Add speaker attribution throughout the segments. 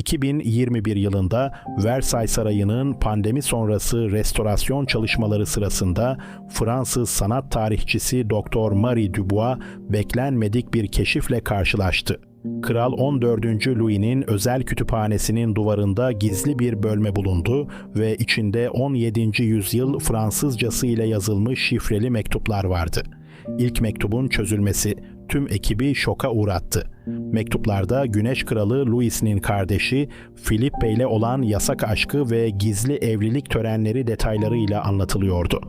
Speaker 1: 2021 yılında Versailles Sarayı'nın pandemi sonrası restorasyon çalışmaları sırasında Fransız sanat tarihçisi Dr. Marie Dubois beklenmedik bir keşifle karşılaştı. Kral 14. Louis'nin özel kütüphanesinin duvarında gizli bir bölme bulundu ve içinde 17. yüzyıl Fransızcası ile yazılmış şifreli mektuplar vardı. İlk mektubun çözülmesi tüm ekibi şoka uğrattı. Mektuplarda Güneş Kralı Louis'nin kardeşi Filippe ile olan yasak aşkı ve gizli evlilik törenleri detaylarıyla anlatılıyordu.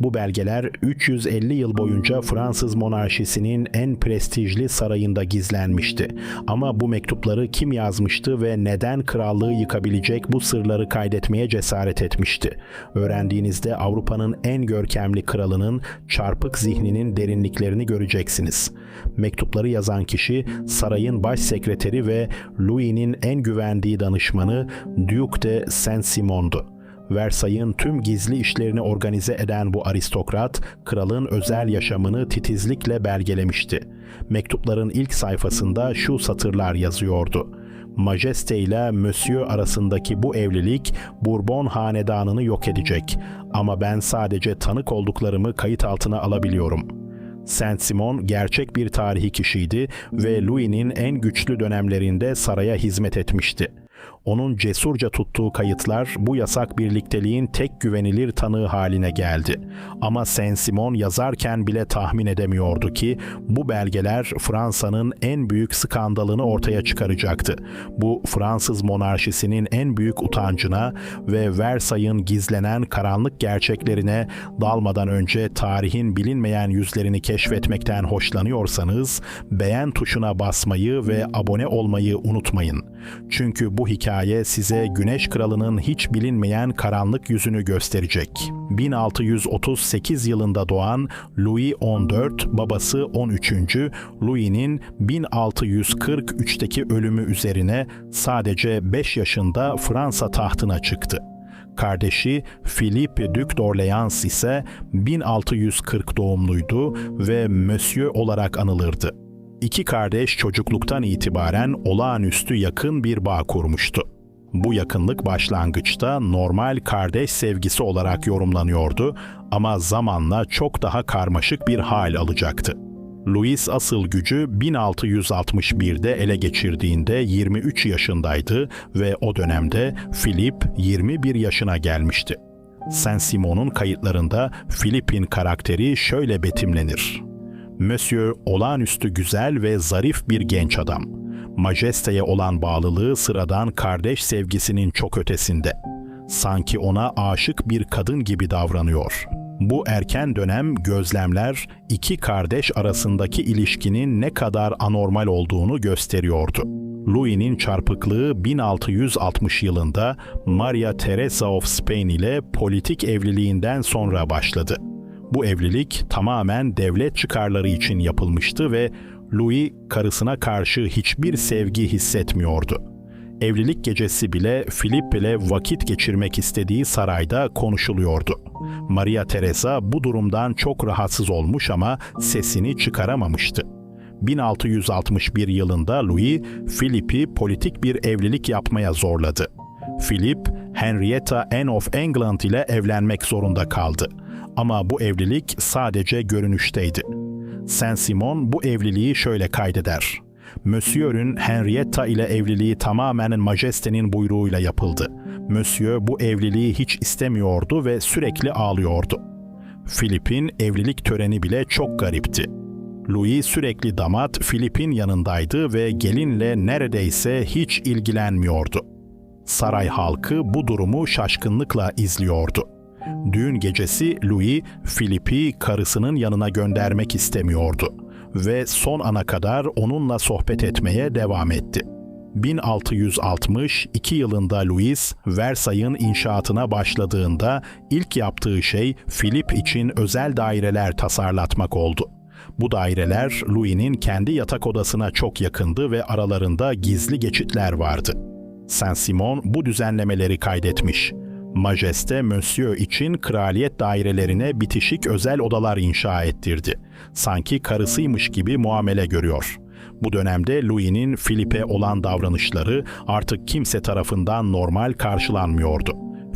Speaker 1: Bu belgeler 350 yıl boyunca Fransız monarşisinin en prestijli sarayında gizlenmişti. Ama bu mektupları kim yazmıştı ve neden krallığı yıkabilecek bu sırları kaydetmeye cesaret etmişti? Öğrendiğinizde Avrupa'nın en görkemli kralının çarpık zihninin derinliklerini göreceksiniz. Mektupları yazan kişi sarayın baş sekreteri ve Louis'nin en güvendiği danışmanı Duke de Saint-Simon'du. Versailles'in tüm gizli işlerini organize eden bu aristokrat, kralın özel yaşamını titizlikle belgelemişti. Mektupların ilk sayfasında şu satırlar yazıyordu. Majeste ile Monsieur arasındaki bu evlilik Bourbon hanedanını yok edecek ama ben sadece tanık olduklarımı kayıt altına alabiliyorum.'' Saint-Simon gerçek bir tarihi kişiydi ve Louis'nin en güçlü dönemlerinde saraya hizmet etmişti. Onun cesurca tuttuğu kayıtlar bu yasak birlikteliğin tek güvenilir tanığı haline geldi. Ama Saint-Simon yazarken bile tahmin edemiyordu ki bu belgeler Fransa'nın en büyük skandalını ortaya çıkaracaktı. Bu Fransız monarşisinin en büyük utancına ve Versailles'in gizlenen karanlık gerçeklerine dalmadan önce tarihin bilinmeyen yüzlerini keşfetmekten hoşlanıyorsanız beğen tuşuna basmayı ve abone olmayı unutmayın. Çünkü bu hikaye size Güneş Kralı'nın hiç bilinmeyen karanlık yüzünü gösterecek. 1638 yılında doğan Louis XIV, babası 13. Louis'nin 1643'teki ölümü üzerine sadece 5 yaşında Fransa tahtına çıktı. Kardeşi Philippe Duc d'Orléans ise 1640 doğumluydu ve Monsieur olarak anılırdı. İki kardeş çocukluktan itibaren olağanüstü yakın bir bağ kurmuştu. Bu yakınlık başlangıçta normal kardeş sevgisi olarak yorumlanıyordu ama zamanla çok daha karmaşık bir hal alacaktı. Louis asıl gücü 1661'de ele geçirdiğinde 23 yaşındaydı ve o dönemde Philip 21 yaşına gelmişti. Saint-Simon'un kayıtlarında Philip'in karakteri şöyle betimlenir. Monsieur olağanüstü güzel ve zarif bir genç adam. Majeste'ye olan bağlılığı sıradan kardeş sevgisinin çok ötesinde. Sanki ona aşık bir kadın gibi davranıyor. Bu erken dönem gözlemler iki kardeş arasındaki ilişkinin ne kadar anormal olduğunu gösteriyordu. Louis'nin çarpıklığı 1660 yılında Maria Teresa of Spain ile politik evliliğinden sonra başladı. Bu evlilik tamamen devlet çıkarları için yapılmıştı ve Louis karısına karşı hiçbir sevgi hissetmiyordu. Evlilik gecesi bile Philip ile vakit geçirmek istediği sarayda konuşuluyordu. Maria Teresa bu durumdan çok rahatsız olmuş ama sesini çıkaramamıştı. 1661 yılında Louis, Philip'i politik bir evlilik yapmaya zorladı. Philip, Henrietta Anne of England ile evlenmek zorunda kaldı. Ama bu evlilik sadece görünüşteydi. Saint-Simon bu evliliği şöyle kaydeder. Monsieur'ün Henrietta ile evliliği tamamen Majeste'nin buyruğuyla yapıldı. Monsieur bu evliliği hiç istemiyordu ve sürekli ağlıyordu. Philip'in evlilik töreni bile çok garipti. Louis sürekli damat Philip'in yanındaydı ve gelinle neredeyse hiç ilgilenmiyordu. Saray halkı bu durumu şaşkınlıkla izliyordu. Düğün gecesi Louis, Philip'i karısının yanına göndermek istemiyordu ve son ana kadar onunla sohbet etmeye devam etti. 1662 yılında Louis, Versailles'in inşaatına başladığında ilk yaptığı şey Philip için özel daireler tasarlatmak oldu. Bu daireler Louis'nin kendi yatak odasına çok yakındı ve aralarında gizli geçitler vardı. Saint-Simon bu düzenlemeleri kaydetmiş. Majeste Monsieur için kraliyet dairelerine bitişik özel odalar inşa ettirdi. Sanki karısıymış gibi muamele görüyor. Bu dönemde Louis'nin Philip'e olan davranışları artık kimse tarafından normal karşılanmıyordu.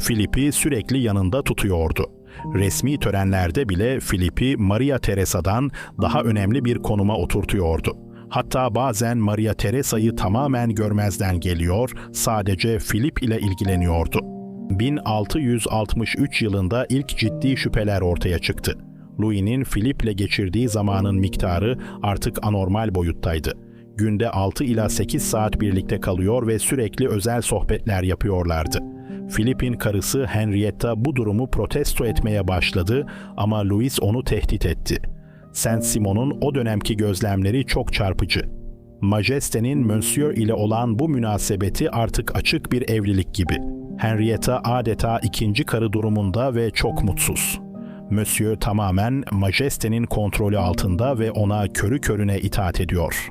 Speaker 1: Philip'i sürekli yanında tutuyordu. Resmi törenlerde bile Philip'i Maria Teresa'dan daha önemli bir konuma oturtuyordu. Hatta bazen Maria Teresa'yı tamamen görmezden geliyor, sadece Philip ile ilgileniyordu. 1663 yılında ilk ciddi şüpheler ortaya çıktı. Louis'nin Philip'le geçirdiği zamanın miktarı artık anormal boyuttaydı. Günde 6 ila 8 saat birlikte kalıyor ve sürekli özel sohbetler yapıyorlardı. Philip'in karısı Henrietta bu durumu protesto etmeye başladı ama Louis onu tehdit etti. Saint-Simon'un o dönemki gözlemleri çok çarpıcı. Majeste'nin Monsieur ile olan bu münasebeti artık açık bir evlilik gibi. Henrietta adeta ikinci karı durumunda ve çok mutsuz. Monsieur tamamen Majeste'nin kontrolü altında ve ona körü körüne itaat ediyor.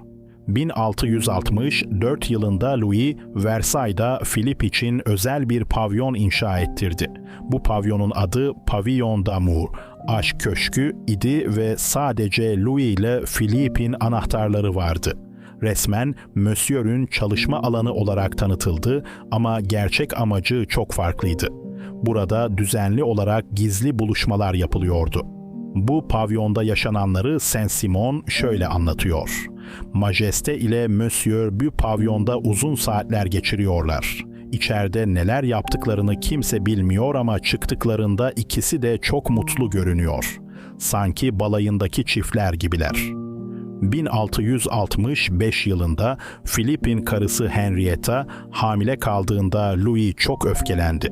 Speaker 1: 1664 yılında Louis, Versailles'da Philip için özel bir pavyon inşa ettirdi. Bu pavyonun adı Pavillon d'Amour, aşk köşkü idi ve sadece Louis ile Philippe'in anahtarları vardı. Resmen Monsieur'ün çalışma alanı olarak tanıtıldı ama gerçek amacı çok farklıydı. Burada düzenli olarak gizli buluşmalar yapılıyordu. Bu pavyonda yaşananları Saint-Simon şöyle anlatıyor. Majeste ile Monsieur bu pavyonda uzun saatler geçiriyorlar. İçeride neler yaptıklarını kimse bilmiyor ama çıktıklarında ikisi de çok mutlu görünüyor. Sanki balayındaki çiftler gibiler. 1665 yılında Philip'in karısı Henrietta hamile kaldığında Louis çok öfkelendi.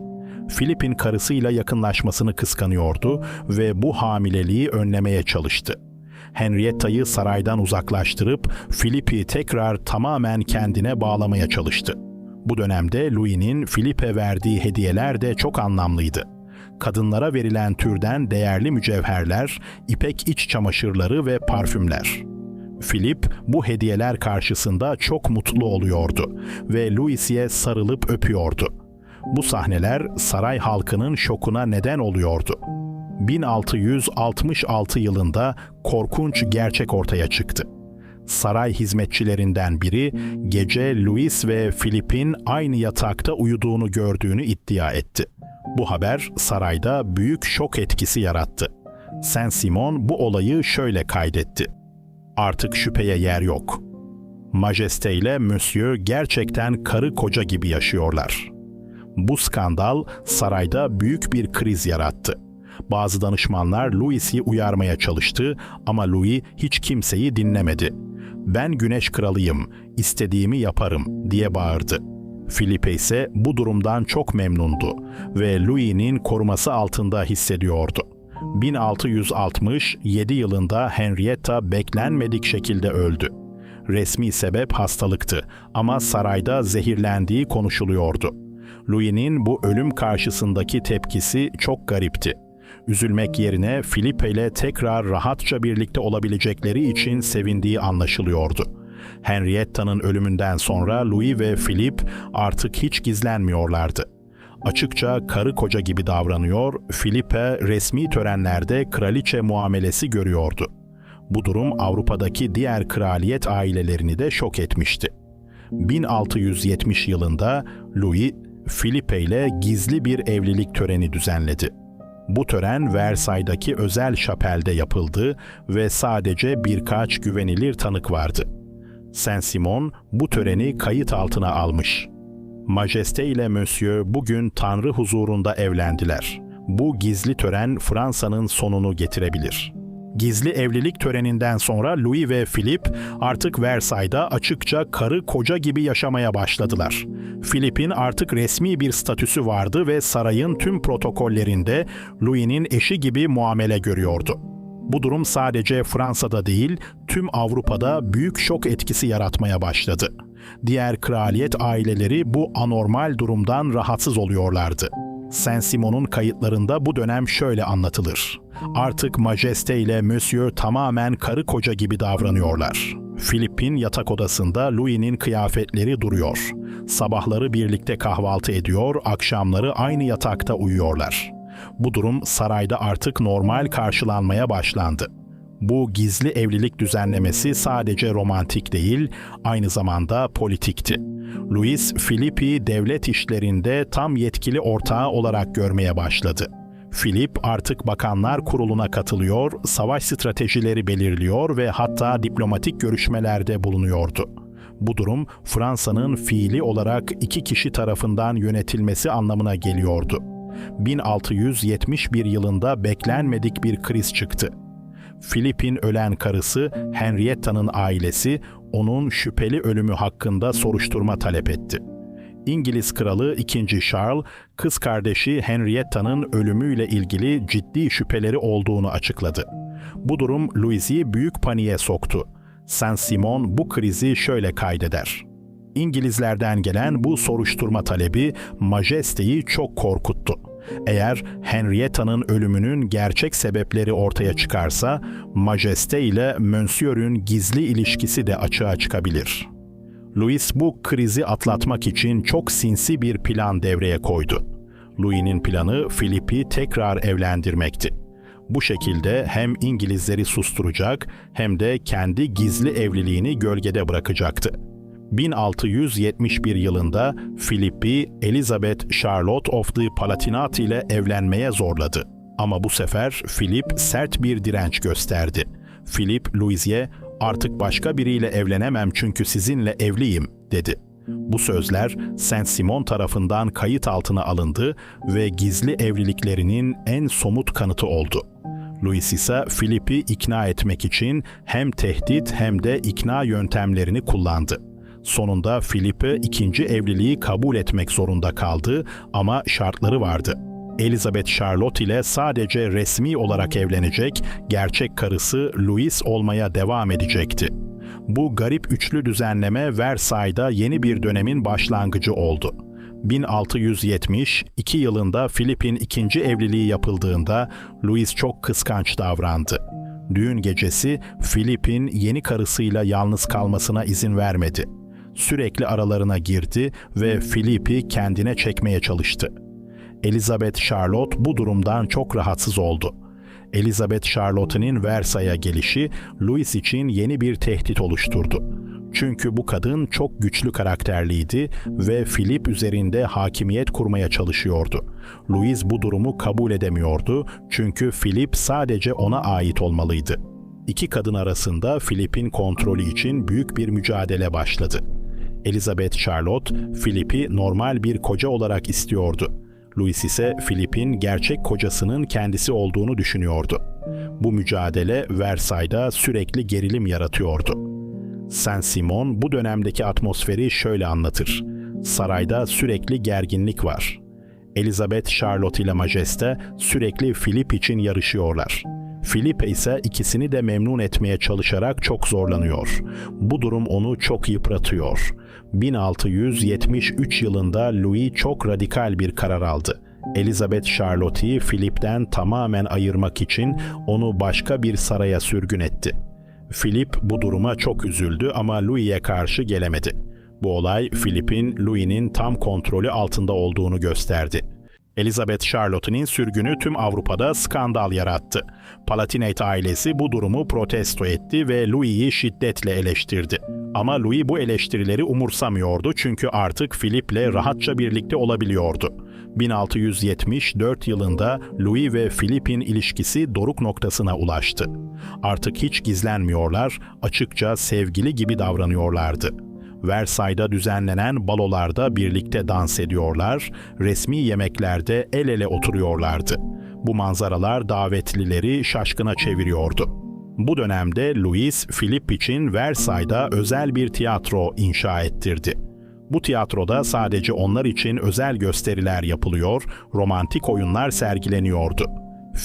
Speaker 1: Philip'in karısıyla yakınlaşmasını kıskanıyordu ve bu hamileliği önlemeye çalıştı. Henrietta'yı saraydan uzaklaştırıp Philip'i tekrar tamamen kendine bağlamaya çalıştı. Bu dönemde Louis'nin Philip'e verdiği hediyeler de çok anlamlıydı. Kadınlara verilen türden değerli mücevherler, ipek iç çamaşırları ve parfümler. Philip bu hediyeler karşısında çok mutlu oluyordu ve Louis'ye sarılıp öpüyordu. Bu sahneler saray halkının şokuna neden oluyordu. 1666 yılında korkunç gerçek ortaya çıktı. Saray hizmetçilerinden biri gece Louis ve Philip'in aynı yatakta uyuduğunu gördüğünü iddia etti. Bu haber sarayda büyük şok etkisi yarattı. Saint-Simon bu olayı şöyle kaydetti. Artık şüpheye yer yok. Majeste ile Monsieur gerçekten karı koca gibi yaşıyorlar. Bu skandal sarayda büyük bir kriz yarattı. Bazı danışmanlar Louis'i uyarmaya çalıştı ama Louis hiç kimseyi dinlemedi. Ben güneş kralıyım, istediğimi yaparım diye bağırdı. Filipe ise bu durumdan çok memnundu ve Louis'nin koruması altında hissediyordu. 1667 yılında Henrietta beklenmedik şekilde öldü. Resmi sebep hastalıktı ama sarayda zehirlendiği konuşuluyordu. Louis'nin bu ölüm karşısındaki tepkisi çok garipti. Üzülmek yerine Filipe ile tekrar rahatça birlikte olabilecekleri için sevindiği anlaşılıyordu. Henrietta'nın ölümünden sonra Louis ve Philip artık hiç gizlenmiyorlardı. Açıkça karı koca gibi davranıyor, Philippe resmi törenlerde kraliçe muamelesi görüyordu. Bu durum Avrupa'daki diğer kraliyet ailelerini de şok etmişti. 1670 yılında Louis, Philippe ile gizli bir evlilik töreni düzenledi. Bu tören Versailles'daki özel şapelde yapıldı ve sadece birkaç güvenilir tanık vardı. Saint-Simon bu töreni kayıt altına almış. Majeste ile Monsieur bugün Tanrı huzurunda evlendiler. Bu gizli tören Fransa'nın sonunu getirebilir. Gizli evlilik töreninden sonra Louis ve Philip artık Versailles'da açıkça karı koca gibi yaşamaya başladılar. Philip'in artık resmi bir statüsü vardı ve sarayın tüm protokollerinde Louis'nin eşi gibi muamele görüyordu. Bu durum sadece Fransa'da değil, tüm Avrupa'da büyük şok etkisi yaratmaya başladı. Diğer kraliyet aileleri bu anormal durumdan rahatsız oluyorlardı. Saint-Simon'un kayıtlarında bu dönem şöyle anlatılır. Artık Majeste ile Monsieur tamamen karı koca gibi davranıyorlar. Philip'in yatak odasında Louis'nin kıyafetleri duruyor. Sabahları birlikte kahvaltı ediyor, akşamları aynı yatakta uyuyorlar. Bu durum sarayda artık normal karşılanmaya başlandı. Bu gizli evlilik düzenlemesi sadece romantik değil, aynı zamanda politikti. Louis Philippi devlet işlerinde tam yetkili ortağı olarak görmeye başladı. Philip artık bakanlar kuruluna katılıyor, savaş stratejileri belirliyor ve hatta diplomatik görüşmelerde bulunuyordu. Bu durum Fransa'nın fiili olarak iki kişi tarafından yönetilmesi anlamına geliyordu. 1671 yılında beklenmedik bir kriz çıktı. Filip'in ölen karısı Henrietta'nın ailesi onun şüpheli ölümü hakkında soruşturma talep etti. İngiliz kralı 2. Charles, kız kardeşi Henrietta'nın ölümüyle ilgili ciddi şüpheleri olduğunu açıkladı. Bu durum Louis'i büyük paniğe soktu. Saint-Simon bu krizi şöyle kaydeder. İngilizlerden gelen bu soruşturma talebi Majeste'yi çok korkuttu. Eğer Henrietta'nın ölümünün gerçek sebepleri ortaya çıkarsa, Majeste ile Monsieur'ün gizli ilişkisi de açığa çıkabilir. Louis bu krizi atlatmak için çok sinsi bir plan devreye koydu. Louis'nin planı Philip'i tekrar evlendirmekti. Bu şekilde hem İngilizleri susturacak hem de kendi gizli evliliğini gölgede bırakacaktı. 1671 yılında Philippi Elizabeth Charlotte of the Palatinate ile evlenmeye zorladı. Ama bu sefer Philip sert bir direnç gösterdi. Philip Louis'ye artık başka biriyle evlenemem çünkü sizinle evliyim dedi. Bu sözler Saint-Simon tarafından kayıt altına alındı ve gizli evliliklerinin en somut kanıtı oldu. Louis ise Philip'i ikna etmek için hem tehdit hem de ikna yöntemlerini kullandı. Sonunda Philip'e ikinci evliliği kabul etmek zorunda kaldı ama şartları vardı. Elizabeth Charlotte ile sadece resmi olarak evlenecek, gerçek karısı Louis olmaya devam edecekti. Bu garip üçlü düzenleme Versailles'da yeni bir dönemin başlangıcı oldu. 1672 yılında Philip'in ikinci evliliği yapıldığında Louis çok kıskanç davrandı. Düğün gecesi Philip'in yeni karısıyla yalnız kalmasına izin vermedi. Sürekli aralarına girdi ve Philip'i kendine çekmeye çalıştı. Elizabeth Charlotte bu durumdan çok rahatsız oldu. Elizabeth Charlotte'nin Versailles'a gelişi Louis için yeni bir tehdit oluşturdu. Çünkü bu kadın çok güçlü karakterliydi ve Philip üzerinde hakimiyet kurmaya çalışıyordu. Louis bu durumu kabul edemiyordu çünkü Philip sadece ona ait olmalıydı. İki kadın arasında Philip'in kontrolü için büyük bir mücadele başladı. Elizabeth Charlotte, Philip'i normal bir koca olarak istiyordu. Louis ise Philip'in gerçek kocasının kendisi olduğunu düşünüyordu. Bu mücadele Versailles'da sürekli gerilim yaratıyordu. Saint-Simon bu dönemdeki atmosferi şöyle anlatır. Sarayda sürekli gerginlik var. Elizabeth Charlotte ile Majeste sürekli Philip için yarışıyorlar. Philip ise ikisini de memnun etmeye çalışarak çok zorlanıyor. Bu durum onu çok yıpratıyor. 1673 yılında Louis çok radikal bir karar aldı. Elizabeth Charlotte'yi Philip'ten tamamen ayırmak için onu başka bir saraya sürgün etti. Philip bu duruma çok üzüldü ama Louis'e karşı gelemedi. Bu olay Philip'in Louis'nin tam kontrolü altında olduğunu gösterdi. Elizabeth Charlotte'nin sürgünü tüm Avrupa'da skandal yarattı. Palatinate ailesi bu durumu protesto etti ve Louis'i şiddetle eleştirdi. Ama Louis bu eleştirileri umursamıyordu çünkü artık Philip'le rahatça birlikte olabiliyordu. 1674 yılında Louis ve Philip'in ilişkisi doruk noktasına ulaştı. Artık hiç gizlenmiyorlar, açıkça sevgili gibi davranıyorlardı. Versailles'da düzenlenen balolarda birlikte dans ediyorlar, resmi yemeklerde el ele oturuyorlardı. Bu manzaralar davetlileri şaşkına çeviriyordu. Bu dönemde Louis, Philip için Versailles'da özel bir tiyatro inşa ettirdi. Bu tiyatroda sadece onlar için özel gösteriler yapılıyor, romantik oyunlar sergileniyordu.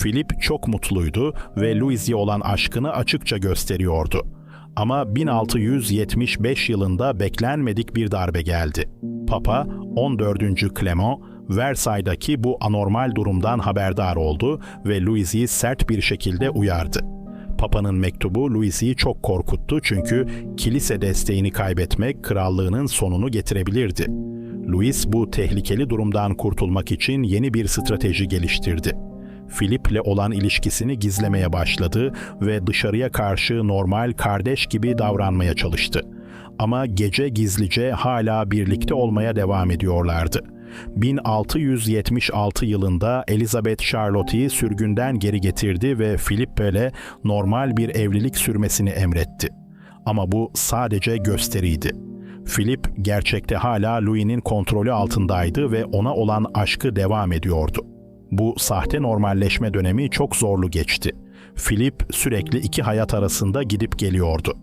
Speaker 1: Philip çok mutluydu ve Louis'e olan aşkını açıkça gösteriyordu. Ama 1675 yılında beklenmedik bir darbe geldi. Papa 14. Clement, Versailles'daki bu anormal durumdan haberdar oldu ve Louis'i sert bir şekilde uyardı. Papa'nın mektubu Louis'i çok korkuttu çünkü kilise desteğini kaybetmek krallığının sonunu getirebilirdi. Louis bu tehlikeli durumdan kurtulmak için yeni bir strateji geliştirdi. Philip'le olan ilişkisini gizlemeye başladı ve dışarıya karşı normal kardeş gibi davranmaya çalıştı. Ama gece gizlice hala birlikte olmaya devam ediyorlardı. 1676 yılında Elizabeth Charlotte'yi sürgünden geri getirdi ve Philippe'le normal bir evlilik sürmesini emretti. Ama bu sadece gösteriydi. Philip gerçekte hala Louis'nin kontrolü altındaydı ve ona olan aşkı devam ediyordu. Bu sahte normalleşme dönemi çok zorlu geçti. Philip sürekli iki hayat arasında gidip geliyordu.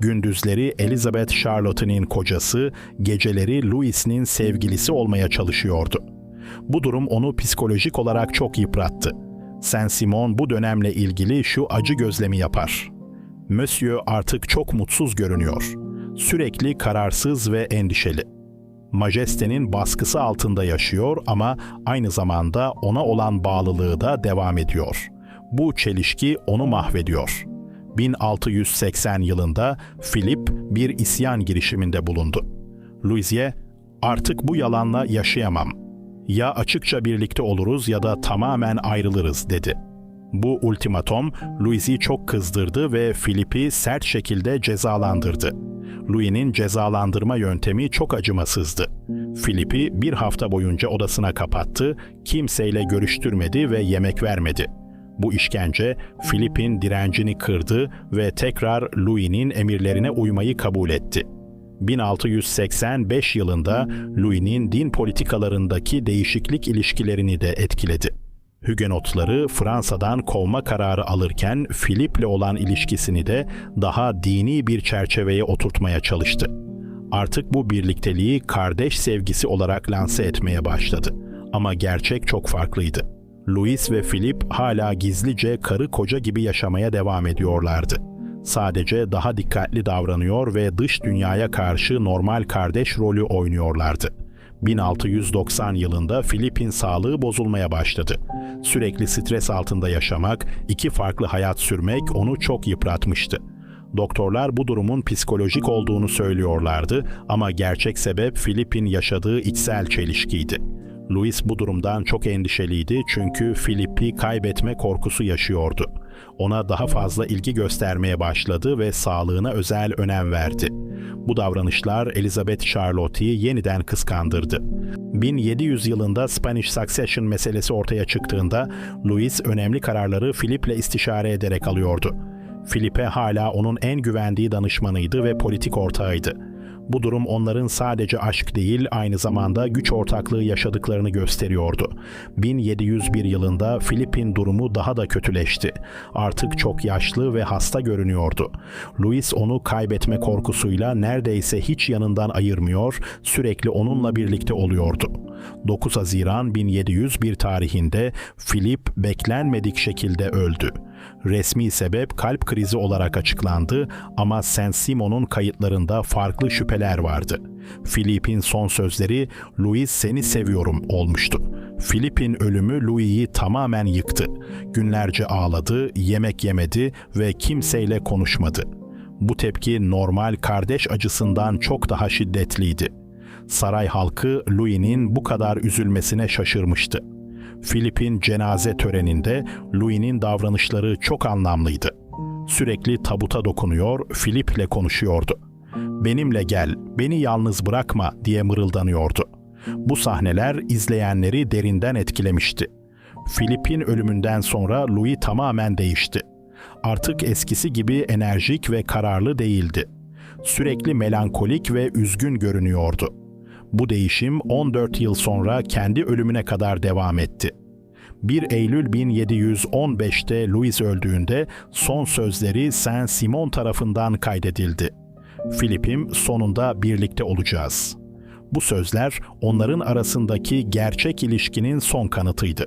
Speaker 1: Gündüzleri Elizabeth Charlotte'nin kocası, geceleri Louis'nin sevgilisi olmaya çalışıyordu. Bu durum onu psikolojik olarak çok yıprattı. Saint-Simon bu dönemle ilgili şu acı gözlemi yapar. Monsieur artık çok mutsuz görünüyor. Sürekli kararsız ve endişeli. Majeste'nin baskısı altında yaşıyor ama aynı zamanda ona olan bağlılığı da devam ediyor. Bu çelişki onu mahvediyor. 1680 yılında Philip bir isyan girişiminde bulundu. Louis'ye artık bu yalanla yaşayamam. Ya açıkça birlikte oluruz ya da tamamen ayrılırız dedi. Bu ultimatom Louis'i çok kızdırdı ve Philip'i sert şekilde cezalandırdı. Louis'nin cezalandırma yöntemi çok acımasızdı. Philip'i bir hafta boyunca odasına kapattı, kimseyle görüştürmedi ve yemek vermedi. Bu işkence Philip'in direncini kırdı ve tekrar Louis'nin emirlerine uymayı kabul etti. 1685 yılında Louis'nin din politikalarındaki değişiklik ilişkilerini de etkiledi. Hügenotları Fransa'dan kovma kararı alırken Philip'le olan ilişkisini de daha dini bir çerçeveye oturtmaya çalıştı. Artık bu birlikteliği kardeş sevgisi olarak lanse etmeye başladı. Ama gerçek çok farklıydı. Louis ve Philip hala gizlice karı koca gibi yaşamaya devam ediyorlardı. Sadece daha dikkatli davranıyor ve dış dünyaya karşı normal kardeş rolü oynuyorlardı. 1690 yılında Filip'in sağlığı bozulmaya başladı. Sürekli stres altında yaşamak, iki farklı hayat sürmek onu çok yıpratmıştı. Doktorlar bu durumun psikolojik olduğunu söylüyorlardı ama gerçek sebep Filip'in yaşadığı içsel çelişkiydi. Louis bu durumdan çok endişeliydi çünkü Philip'i kaybetme korkusu yaşıyordu. Ona daha fazla ilgi göstermeye başladı ve sağlığına özel önem verdi. Bu davranışlar Elizabeth Charlotte'yi yeniden kıskandırdı. 1700 yılında Spanish Succession meselesi ortaya çıktığında Louis önemli kararları Philip'le istişare ederek alıyordu. Philip'e hala onun en güvendiği danışmanıydı ve politik ortağıydı. Bu durum onların sadece aşk değil, aynı zamanda güç ortaklığı yaşadıklarını gösteriyordu. 1701 yılında Filip'in durumu daha da kötüleşti. Artık çok yaşlı ve hasta görünüyordu. Louis onu kaybetme korkusuyla neredeyse hiç yanından ayırmıyor, sürekli onunla birlikte oluyordu. 9 Haziran 1701 tarihinde Philip beklenmedik şekilde öldü. Resmi sebep kalp krizi olarak açıklandı ama Saint-Simon'un kayıtlarında farklı şüpheler vardı. Philip'in son sözleri "Louis seni seviyorum" olmuştu. Philip'in ölümü Louis'i tamamen yıktı. Günlerce ağladı, yemek yemedi ve kimseyle konuşmadı. Bu tepki normal kardeş acısından çok daha şiddetliydi. Saray halkı Louis'nin bu kadar üzülmesine şaşırmıştı. Filip'in cenaze töreninde Louis'nin davranışları çok anlamlıydı. Sürekli tabuta dokunuyor, Philip'le konuşuyordu. Benimle gel, beni yalnız bırakma diye mırıldanıyordu. Bu sahneler izleyenleri derinden etkilemişti. Philip'in ölümünden sonra Louis tamamen değişti. Artık eskisi gibi enerjik ve kararlı değildi. Sürekli melankolik ve üzgün görünüyordu. Bu değişim 14 yıl sonra kendi ölümüne kadar devam etti. 1 Eylül 1715'te Louis öldüğünde son sözleri Saint Simon tarafından kaydedildi. Filip'im sonunda birlikte olacağız. Bu sözler onların arasındaki gerçek ilişkinin son kanıtıydı.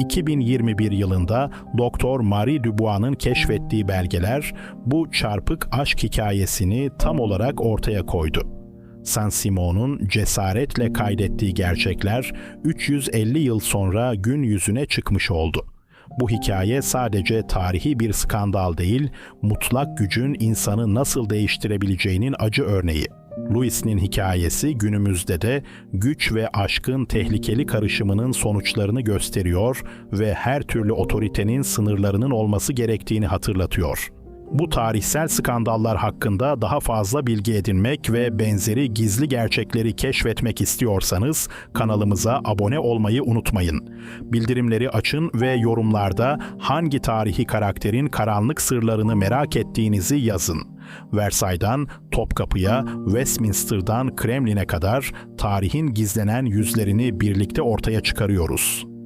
Speaker 1: 2021 yılında Doktor Marie Dubois'ın keşfettiği belgeler bu çarpık aşk hikayesini tam olarak ortaya koydu. Saint-Simon'un cesaretle kaydettiği gerçekler 350 yıl sonra gün yüzüne çıkmış oldu. Bu hikaye sadece tarihi bir skandal değil, mutlak gücün insanı nasıl değiştirebileceğinin acı örneği. Louis'nin hikayesi günümüzde de güç ve aşkın tehlikeli karışımının sonuçlarını gösteriyor ve her türlü otoritenin sınırlarının olması gerektiğini hatırlatıyor. Bu tarihsel skandallar hakkında daha fazla bilgi edinmek ve benzeri gizli gerçekleri keşfetmek istiyorsanız kanalımıza abone olmayı unutmayın. Bildirimleri açın ve yorumlarda hangi tarihi karakterin karanlık sırlarını merak ettiğinizi yazın. Versailles'dan Topkapı'ya, Westminster'dan Kremlin'e kadar tarihin gizlenen yüzlerini birlikte ortaya çıkarıyoruz.